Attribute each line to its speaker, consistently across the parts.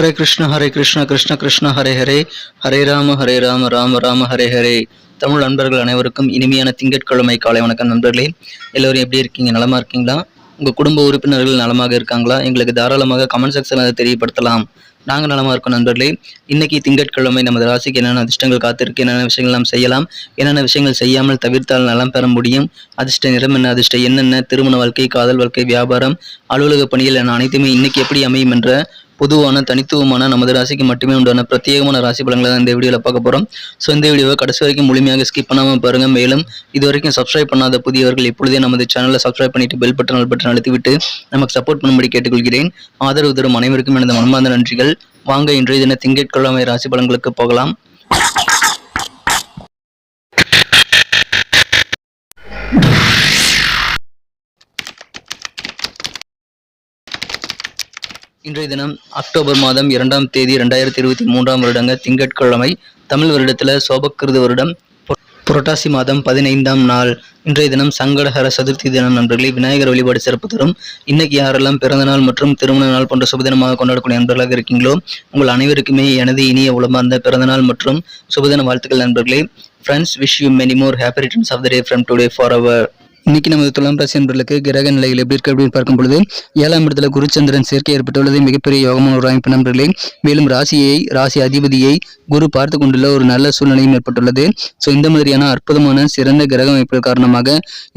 Speaker 1: ஹரே கிருஷ்ண ஹரே கிருஷ்ண கிருஷ்ண கிருஷ்ண ஹரே ஹரே ஹரே ராம ஹரே ராம ராம ராம ஹரே ஹரே தமிழ் நண்பர்கள் அனைவருக்கும் இனிமையான திங்கட்கிழமை காலை வணக்கம் நண்பர்களே. எல்லோரும் எப்படி இருக்கீங்க? நலமா இருக்கீங்களா? உங்கள் குடும்ப உறுப்பினர்கள் நலமாக இருக்காங்களா? எங்களுக்கு தாராளமாக கமெண்ட் செக்ஷனில் அதை தெரியப்படுத்தலாம். நாங்கள் நலமாக இருக்கோம் நண்பர்களே. இன்னைக்கு திங்கட்கிழமை நமது ராசிக்கு என்னென்ன அதிர்ஷ்டங்கள் காத்திருக்கு? என்னென்ன விஷயங்கள் நாம் செய்யலாம்? என்னென்ன விஷயங்கள் செய்யாமல் தவிர்த்தால் நலம் பெற முடியும்? அதிர்ஷ்ட நிறம் என்ன? அதிர்ஷ்ட என்னென்ன திருமண வாழ்க்கை காதல் வாழ்க்கை வியாபாரம் அலுவலக பணிகள் என அனைத்துமே இன்னைக்கு எப்படி அமையும் என்ற பொதுவான தனித்துவமான நமது ராசிக்கு மட்டுமே உண்டான பிரத்யேகமான ராசி பலன்களை தான் இந்த வீடியோவில் பார்க்க போகிறோம் ஸோ இந்த வீடியோவை கடைசி வரைக்கும் முழுமையாக ஸ்கிப் பண்ணாமல் பாருங்க. மேலும் இது வரைக்கும் சப்ஸ்கிரைப் பண்ணாத புதியவர்கள் இப்பொழுதே நமது சேனலை சப்ஸ்கிரைப் பண்ணிட்டு பெல் பட்டன் பட்டன் அழுத்திவிட்டு நமக்கு சப்போர்ட் பண்ணும்படி கேட்டுக்கொள்கிறேன். ஆதரவு தரும் அனைவருக்கும் எனது மனமார்ந்த நன்றிகள். வாங்க இன்றைய தின திங்கட்கிழமை ராசி பலன்களுக்கு போகலாம். இன்றைய தினம் அக்டோபர் மாதம் இரண்டாம் தேதி ரெண்டாயிரத்தி இருபத்தி மூன்றாம் வருடங்க திங்கட்கிழமை தமிழ் வருடத்தில் சோபக்கிருது வருடம். புரட்டாசி மாதம் பதினைந்தாம் நாள். இன்றைய தினம் சங்கடஹர சதுர்த்தி தினம் நண்பர்களே. விநாயகர் வழிபாடு சிறப்பு தரும். இன்னைக்கு யாரெல்லாம் பிறந்த நாள் மற்றும் திருமண நாள் போன்ற சுபதினமாக கொண்டாடக்கூடிய நண்பர்களாக இருக்கீங்களோ உங்கள் அனைவருக்குமே எனது இனிய உளமார்ந்த பிறந்த நாள் மற்றும் சுபதின வாழ்த்துக்கள் நண்பர்களே. Friends wish you many more happy returns of the day from today for our இன்னைக்கு நமது துலாம் ராசி என்பர்களுக்கு கிரக நிலைகள் எப்படி இருக்கு அப்படின்னு பார்க்கும் பொழுது ஏழாம் இடத்துல குருச்சந்திரன் சேர்க்கை ஏற்பட்டுள்ளது. மிகப்பெரிய யோகமான ஒரு அமைப்பு நண்பர்களே. மேலும் ராசியை ராசி அதிபதியை குரு பார்த்து கொண்டுள்ள ஒரு நல்ல சூழ்நிலையும் ஏற்பட்டுள்ளது. ஸோ இந்த மாதிரியான அற்புதமான சிறந்த கிரக அமைப்புகள் காரணமாக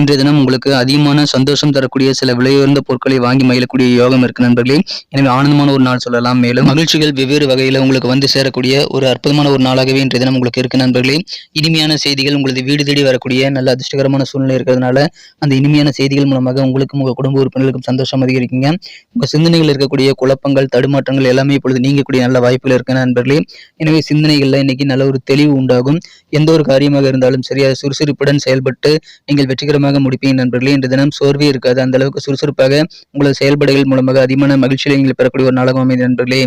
Speaker 1: இன்றைய தினம் உங்களுக்கு அதிகமான சந்தோஷம் தரக்கூடிய சில விலையுயர்ந்த பொருட்களை வாங்கி மகிழக்கூடிய யோகம் இருக்கு நண்பர்களே. எனவே ஆனந்தமான ஒரு நாள் சொல்லலாம். மேலும் மகிழ்ச்சிகள் வெவ்வேறு வகையில் உங்களுக்கு வந்து சேரக்கூடிய ஒரு அற்புதமான ஒரு நாளாகவே இன்றைய தினம் உங்களுக்கு இருக்கு நண்பர்களே. இனிமையான செய்திகள் உங்களது வீடு தேடி வரக்கூடிய நல்ல அதிர்ஷ்டகரமான சூழ்நிலை இருக்கிறதுனால அந்த இனிமையான செய்திகள் மூலமாக உங்களுக்கும் உங்கள் குடும்ப உறுப்பினர்களுக்கும் சந்தோஷம் அதிகரிக்குங்க. உங்கள் சிந்தனைகள் இருக்கக்கூடிய குழப்பங்கள் தடுமாற்றங்கள் எல்லாமே இப்பொழுது நீங்கக்கூடிய நல்ல வாய்ப்புகள் இருக்கு நண்பர்களே. எனவே சிந்தனைகளில் இன்னைக்கு நல்ல ஒரு தெளிவு உண்டாகும். எந்த ஒரு காரியமாக இருந்தாலும் சரி அது சுறுசுறுப்புடன் செயல்பட்டு நீங்கள் வெற்றிகரமாக முடிப்பீங்க நண்பர்களே. இன்று தினம் சோர்வே இருக்காது. அந்த அளவுக்கு சுறுசுறுப்பாக உங்களது செயல்பாடுகள் மூலமாக அதிகமான மகிழ்ச்சியை நீங்கள் பெறக்கூடிய ஒரு நாளாக அமைதி நண்பர்களே.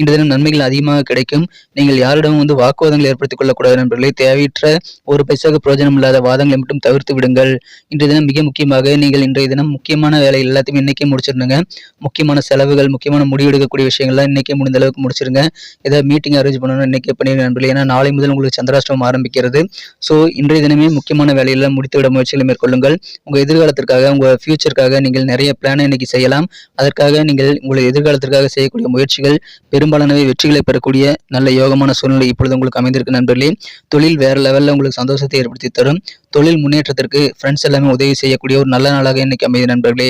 Speaker 1: இன்று தினம் நன்மைகள் அதிகமாக கிடைக்கும். நீங்கள் யாரிடமும் வந்து வாக்குவாதங்கள் ஏற்படுத்திக் கொள்ளக்கூடாது நண்பர்களே. தேவையற்ற ஒரு பைசாக பிரயோஜனம் இல்லாத வாதங்களை மட்டும் தவிர்த்து விடுங்கள். இன்று தினம் மிக முக்கியமாக நீங்கள் இன்றைய தினம் முக்கியமான வேலை எல்லாத்தையும் இன்னைக்கே முடிச்சிருந்துங்க முக்கியமான செலவுகள் முக்கியமான முடிவு எடுக்கக்கூடிய விஷயங்கள்லாம் இன்னைக்கே முடிந்த அளவுக்கு முடிச்சிருங்க. ஏதாவது மீட்டிங் அரேஞ்ச் பண்ணணும் இன்னைக்கே பண்ணிடுங்க நண்பர்களே. ஏன்னா நாளை முதல் உங்களுக்கு சந்திராஷ்டமம் ஆரம்பிக்கிறது. ஸோ இன்றைய தினமே முக்கியமான வேலையெல்லாம் முடித்துவிட முயற்சிகளை மேற்கொள்ளுங்கள். உங்கள் எதிர்காலத்திற்காக உங்கள் ஃபியூச்சருக்காக நீங்கள் நிறைய பிளானை இன்னைக்கு செய்யலாம். அதற்காக நீங்கள் உங்கள் எதிர்காலத்திற்காக செய்யக்கூடிய முயற்சிகள் பெரும்பாலானவை வெற்றிகளை பெறக்கூடிய நல்ல யோகமான சூழ்நிலை இப்பொழுது உங்களுக்கு அமைந்திருக்கு நண்பர்களே. தொழில் வேற லெவலில் உங்களுக்கு சந்தோஷத்தை ஏற்படுத்தி தரும். தொழில் முன்னேற்றத்திற்கு ஃப்ரெண்ட்ஸ் எல்லாமே உதவி செய்யக்கூடிய ஒரு நல்ல நாளாக இன்னைக்கு அமைதி நண்பர்களே.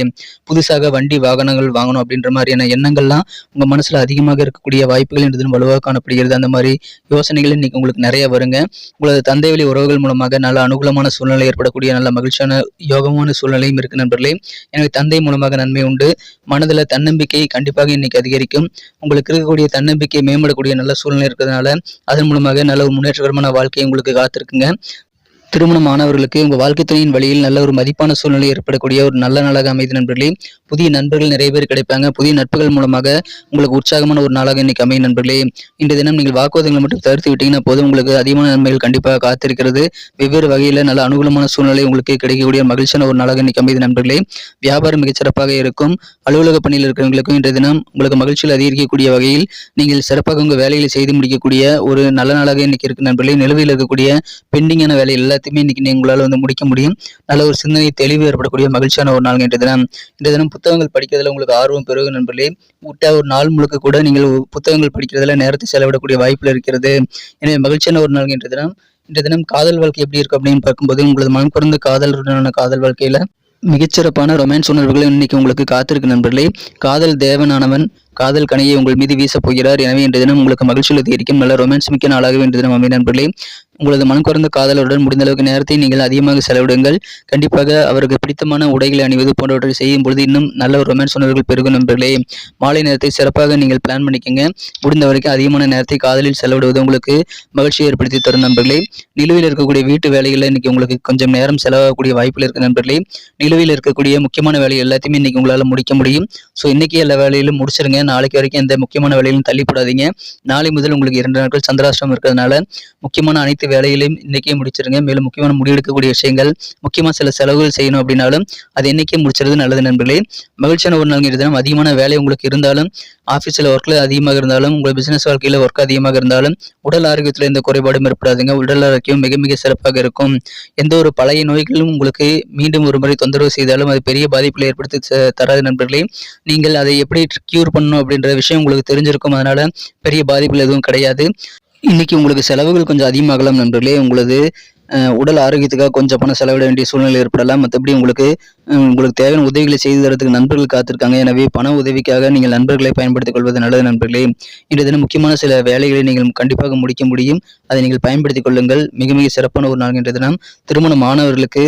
Speaker 1: புதுசாக வண்டி வாகனங்கள் வாங்கணும் அப்படின்ற மாதிரியான எண்ணங்கள்லாம் உங்க மனசுல அதிகமாக இருக்கக்கூடிய வாய்ப்புகள் இன்று தினம் வலுவாக காணப்படுகிறது. அந்த மாதிரி யோசனைகள் இன்னைக்கு உங்களுக்கு நிறைய வருங்க. உங்களது தந்தை வழி உறவுகள் மூலமாக நல்ல அனுகூலமான சூழ்நிலை ஏற்படக்கூடிய நல்ல மகிழ்ச்சியான யோகமான சூழ்நிலையும் இருக்கு நண்பர்களே. எனக்கு தந்தை மூலமாக நன்மை உண்டு. மனதில் தன்னம்பிக்கை கண்டிப்பாக இன்னைக்கு அதிகரிக்கும். உங்களுக்கு இருக்கக்கூடிய தன்னம்பிக்கை மேம்படக்கூடிய நல்ல சூழ்நிலை இருக்கிறதுனால அதன் மூலமாக நல்ல ஒரு முன்னேற்றகரமான வாழ்க்கை உங்களுக்கு காத்திருக்குங்க. திருமணம் ஆனவர்களுக்கு உங்கள் வாழ்க்கை துணையின் வழியில் நல்ல ஒரு மதிப்பான சூழ்நிலை ஏற்படக்கூடிய ஒரு நல்ல நாளாக அமைதி நண்பர்களே. புதிய நண்பர்கள் நிறைய பேர் கிடைப்பாங்க. புதிய நட்புகள் மூலமாக உங்களுக்கு உற்சாகமான ஒரு நாளாக இன்னைக்கு அமையும் நண்பர்களே. இன்றைய தினம் நீங்கள் வாக்குவாதங்களை மட்டும் தவிர்த்து விட்டீங்கன்னா போதும். உங்களுக்கு அதிகமான நன்மைகள் கண்டிப்பாக காத்திருக்கிறது. வெவ்வேறு வகையில் நல்ல அனுகூலமான சூழ்நிலை உங்களுக்கு கிடைக்கக்கூடிய மகிழ்ச்சியான ஒரு நாளாக இன்னைக்கு அமைதி நண்பர்களே. வியாபாரம் மிகச்சிறப்பாக இருக்கும். அலுவலக பணியில் இருக்கிறவங்களுக்கும் இன்றைய தினம் உங்களுக்கு மகிழ்ச்சியில் அதிகரிக்கக்கூடிய வகையில் நீங்கள் சிறப்பாக உங்கள் வேலைகளை செய்து முடிக்கக்கூடிய ஒரு நல்ல நாளாக இன்னைக்கு இருக்கு நண்பர்களே. நிலுவையில் இருக்கக்கூடிய பெண்டிங்கான வேலை எல்லாத்தையுமே இன்னைக்கு உங்களால் வந்து முடிக்க முடியும். நல்ல ஒரு சிந்தனை தெளிவு ஏற்படக்கூடிய மகிழ்ச்சியான ஒரு நாள் இன்றைய தினம். இன்றைய தினம் புத்தகங்கள் படிக்கிறதுல உங்களுக்கு ஆர்வம் பெருகும் நண்பர்களே. விட்டா ஒரு நாள் முழுக்க கூட நீங்கள் புத்தகங்கள் படிக்கிறதுல நேரத்தை செலவிடக்கூடிய வாய்ப்பில் இருக்கிறது. எனவே மகிழ்ச்சியான ஒரு நாள் இன்றைய தினம். இன்றைய தினம் காதல் வாழ்க்கை எப்படி இருக்கும் அப்படின்னு பார்க்கும்போது உங்களது மனம் குறைந்த காதலுடனான காதல் வாழ்க்கையில மிகச்சிறப்பான ரொமான்ஸ் உணர்வுகள் இன்னைக்கு உங்களுக்கு காத்திருக்கு நண்பர்களே. காதல் தேவனானவன் காதல் கனையை உங்கள் மீது வீசப் போகிறார். எனவே இன்றைய தினம் உங்களுக்கு மகிழ்ச்சியில் அதிகரிக்கும் நல்ல ரொமான்ஸ் மிக்க நாளாகவே இன்றைய தினம் அமைய நண்பர்களே. உங்களது மனம் குறைந்த காதலருடன் முடிந்த அளவுக்கு நேரத்தை நீங்கள் அதிகமாக செலவிடுங்கள். கண்டிப்பாக அவருக்கு பிடித்தமான உடைகளை அணிவது போன்றவற்றை செய்யும் பொழுது இன்னும் நல்ல ஒரு ரொமான்ஸ் உணர்வுகள் பெருகும் நண்பர்களே. மாலை நேரத்தை சிறப்பாக நீங்கள் பிளான் பண்ணிக்கங்க. முடிந்த வரைக்கும் அதிகமான நேரத்தை காதலில் செலவிடுவது உங்களுக்கு மகிழ்ச்சியை ஏற்படுத்தி தரும் நண்பர்களே. நிலுவையில் இருக்கக்கூடிய வீட்டு வேலைகளில் இன்னைக்கு உங்களுக்கு கொஞ்சம் நேரம் செலவாகக்கூடிய வாய்ப்புகள் இருக்கு நண்பர்களே. நிலுவையில் இருக்கக்கூடிய முக்கியமான வேலை எல்லாத்தையுமே இன்னைக்கு உங்களால் முடிக்க முடியும். ஸோ இன்னைக்கு எல்லா வேலையிலும் முடிச்சிருங்க. நாளைக்கு வரைக்கும் எந்த முக்கியமான வேலையிலும் தள்ளிப்படாதீங்க. நாளை முதல் உங்களுக்கு இரண்டு நாட்கள் சந்திராஷ்டிரம் இருக்கிறதுனால முக்கியமான அனைத்து வேலைகளையும் இன்னைக்கே முடிச்சிருங்க. மேலும் முக்கியமான முடிவெடுக்கக்கூடிய விஷயங்கள் முக்கியமாக சில செலவுகள் செய்யணும் அப்படின்னாலும் அது இன்னைக்கே முடிச்சிருது நல்லது நண்பர்களே. மகிழ்ச்சியான ஒரு நாள் தினம். அதிகமான வேலை உங்களுக்கு இருந்தாலும் ஆஃபீஸில் ஒர்க்கில் அதிகமாக இருந்தாலும் உங்கள் பிசினஸ் வாழ்க்கையில் ஒர்க் அதிகமாக இருந்தாலும் உடல் ஆரோக்கியத்தில் எந்த குறைபாடும் ஏற்படாதுங்க. உடல் ஆரோக்கியம் மிக மிக சிறப்பாக இருக்கும். எந்த ஒரு பழைய நோய்களும் உங்களுக்கு மீண்டும் ஒரு முறை தொந்தரவு செய்தாலும் அது பெரிய பாதிப்பில் ஏற்படுத்தி தராது நண்பர்களே. நீங்கள் அதை எப்படி க்யூர் பண்ணணும் அப்படின்ற விஷயம் உங்களுக்கு தெரிஞ்சிருக்கும். அதனால பெரிய பாதிப்புகள் எதுவும் கிடையாது. இன்னைக்கு உங்களுக்கு செலவுகள் கொஞ்சம் அதிகமாகலாம் நண்பர்களே. உங்களது உடல் ஆரோக்கியத்துக்காக கொஞ்சம் பணம் செலவிட வேண்டிய சூழ்நிலை ஏற்படலாம். மற்றபடி உங்களுக்கு உங்களுக்கு தேவையான உதவிகளை செய்து தரத்துக்கு நண்பர்கள் காத்திருக்காங்க. எனவே பண உதவிக்காக நீங்கள் நண்பர்களை பயன்படுத்திக் கொள்வது நல்லது நண்பர்களே. இன்றைய தினம் முக்கியமான சில வேலைகளை நீங்கள் கண்டிப்பாக முடிக்க முடியும். அதை நீங்கள் பயன்படுத்திக் கொள்ளுங்கள். மிக மிக சிறப்பான ஒரு நாள் இன்றைய தினம். திருமண மாணவர்களுக்கு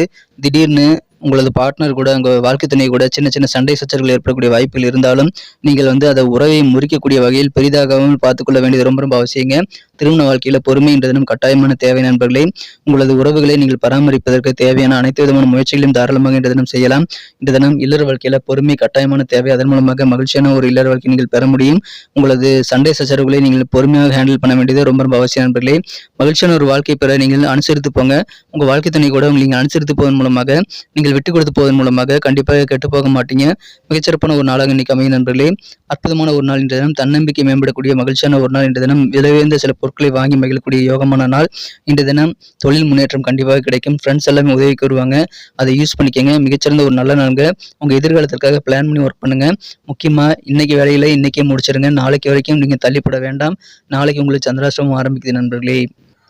Speaker 1: திடீர்னு உங்களது பார்ட்னர் கூட உங்கள் வாழ்க்கை துணை கூட சின்ன சின்ன சண்டை சச்சரவுகள் ஏற்படக்கூடிய வாய்ப்புகள் இருந்தாலும் நீங்கள் வந்து அதை உறவை முறிக்கக்கூடிய வகையில் பெரிதாகவும் பார்த்துக்கொள்ள வேண்டியது ரொம்ப ரொம்ப அவசியங்க. திருமண வாழ்க்கையில் பொறுமை என்ற தினம் கட்டாயமான தேவை நண்பர்களே. உங்களது உறவுகளை நீங்கள் பராமரிப்பதற்கு தேவையான அனைத்து விதமான முயற்சிகளையும் தாராளமாக இந்த தினம் செய்யலாம். இந்த தினம் இல்லற வாழ்க்கையில் பொறுமை கட்டாயமான தேவை அதன் மூலமாக மகிழ்ச்சியான ஒரு இல்லற வாழ்க்கை நீங்கள் பெற முடியும். உங்களது சண்டை சச்சரவுகளை நீங்கள் பொறுமையாக ஹேண்டில் பண்ண வேண்டியது ரொம்ப ரொம்ப அவசியம் நண்பர்களே. மகிழ்ச்சியான ஒரு வாழ்க்கை பெற நீங்கள் அனுசரித்து போங்க. உங்கள் வாழ்க்கை துணை கூட நீங்கள் அனுசரித்து போவதன் மூலமாக நீங்கள் விட்டு கொடுத்து போவதன் மூலமாக கண்டிப்பாக கெட்டு போக மாட்டீங்க மிகச்சிறப்பான ஒரு நாளாக இன்னைக்கு அமையும் நண்பர்களே. அற்புதமான ஒரு நாள் இன்றைய தினம். தன்னம்பிக்கை மேம்படக்கூடிய மகிழ்ச்சியான ஒரு நாள் இன்றைய தினம். விலையுயர்ந்த சில பொருட்களை வாங்கி மகிழக்கூடிய யோகமான நாள் இன்றைய தினம். தொழில் முன்னேற்றம் கண்டிப்பாக கிடைக்கும். ஃப்ரெண்ட்ஸ் எல்லாமே உதவிக்கு வருவாங்க அதை யூஸ் பண்ணிக்கங்க. மிகச்சிறந்த ஒரு நல்ல நாளுங்க. உங்கள் எதிர்காலத்திற்காக பிளான் பண்ணி ஒர்க் பண்ணுங்க. முக்கியமாக இன்னைக்கு வேலையில் இன்னைக்கே முடிச்சிருங்க. நாளைக்கு வரைக்கும் நீங்கள் தள்ளிப்பட வேண்டாம். நாளைக்கு உங்களுக்கு சந்திராசிரமம் ஆரம்பிக்குது நண்பர்களே.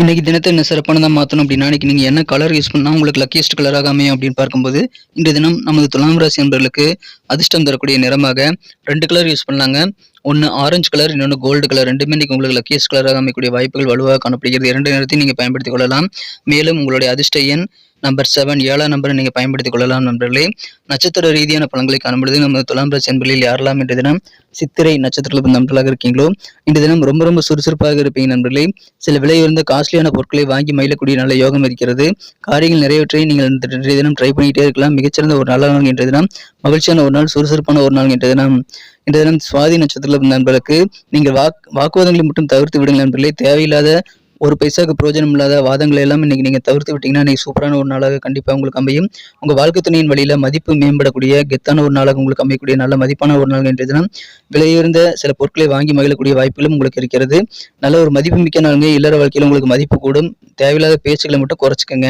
Speaker 1: இன்றைக்கி தினத்தை என்ன சிறப்பானதாக மாற்றணும் அப்படின்னா இன்றைக்கி நீங்கள் என்ன கலர் யூஸ் பண்ணால் உங்களுக்கு லக்கியஸ்ட் கலராக அமையும் அப்படின்னு பார்க்கும்போது இன்றைய தினம் நமது துலாம் ராசி நண்பர்களுக்கு அதிர்ஷ்டம் தரக்கூடிய நிறமாக ரெண்டு கலர் யூஸ் பண்ணலாங்க. ஒன்று ஆரஞ்சு கலர் இன்னொன்று கோல்டு கலர் ரெண்டுமே இன்றைக்கி உங்களுக்கு லக்கியஸ்ட் கலராக அமைக்கக்கூடிய வாய்ப்புகள் வலுவாக காணப்படுகிறது. இரண்டு நிறத்தையும் நீங்கள் பயன்படுத்திக் கொள்ளலாம். மேலும் உங்களுடைய அதிர்ஷ்ட எண் நம்பர் செவன் ஏழாம் நம்பரை நீங்கள் பயன்படுத்திக் கொள்ளலாம் நண்பர்களே. நட்சத்திர ரீதியான பலன்களை காணும்பொழுது நம்ம துலாம் ராசி என்பதில் யாரெல்லாம் இன்றைய தினம் சித்திரை நட்சத்திரத்தில் நண்பர்களாக இருக்கீங்களோ இந்த தினம் ரொம்ப ரொம்ப சுறுசுறுப்பாக இருப்பீங்க நண்பர்களே. சில விலை உயர்ந்த காஸ்ட்லியான பொருட்களை வாங்கி மயிலக்கூடிய நல்ல யோகம் இருக்கிறது. காரியங்கள் நிறையவற்றை நீங்கள் இந்த இன்றைய தினம் ட்ரை பண்ணிட்டே இருக்கலாம். மிகச்சிறந்த ஒரு நல்ல நாள் இன்றைய தினம். மகிழ்ச்சியான ஒரு நாள் சுறுசுறுப்பான ஒரு நாள் இன்றைய தினம். இன்றைய தினம் சுவாதி நட்சத்திரத்தில் நண்பர்களுக்கு நீங்கள் வாக் வாக்குவாதங்களை மட்டும் தவிர்த்து விடுங்கள் நண்பர்களே. தேவையில்லாத ஒரு பைசாவுக்கு பிரயோஜனம் இல்லாத வாதங்களை எல்லாம் இன்னைக்கு நீங்கள் தவிர்த்து விட்டீங்கன்னா இன்னைக்கு சூப்பரான ஒரு நாளாக கண்டிப்பாக உங்களுக்கு அமையும். உங்கள் வாழ்க்கை துணையின் வழியில மதிப்பு மேம்படக்கூடிய கெத்தான ஒரு நாளாக உங்களுக்கு அமையக்கூடிய நல்ல மதிப்பான ஒரு நாள் இன்றைய தினம் விலையுயர்ந்த சில பொருட்களை வாங்கி மகிழக்கூடிய வாய்ப்புகளும் உங்களுக்கு இருக்கிறது. நல்ல ஒரு மதிப்பு மிக்க நாளுங்க. இல்லற வாழ்க்கையில் உங்களுக்கு மதிப்பு கூடும். தேவையில்லாத பேச்சுகளை மட்டும் குறைச்சிக்கோங்க.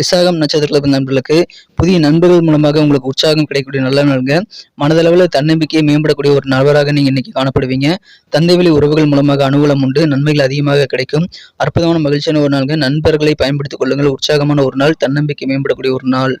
Speaker 1: விசாகம் நட்சத்திரத்தில் நண்பர்களுக்கு புதிய நண்பர்கள் மூலமாக உங்களுக்கு உற்சாகம் கிடைக்கக்கூடிய நல்ல நாளுங்க. மனதளவில் தன்னம்பிக்கையை மேம்படக்கூடிய ஒரு நபராக நீங்க இன்னைக்கு காணப்படுவீங்க. தந்தை வழி உறவுகள் மூலமாக அனுகூலம் உண்டு. நன்மைகள் அதிகமாக கிடைக்கும். அற்புதமான மகிழ்ச்சியான ஒரு நாளுங்க. நண்பர்களை பயன்படுத்திக் கொள்ளுங்கள். உற்சாகமான ஒரு நாள். தன்னம்பிக்கை மேம்படக்கூடிய ஒரு நாள்.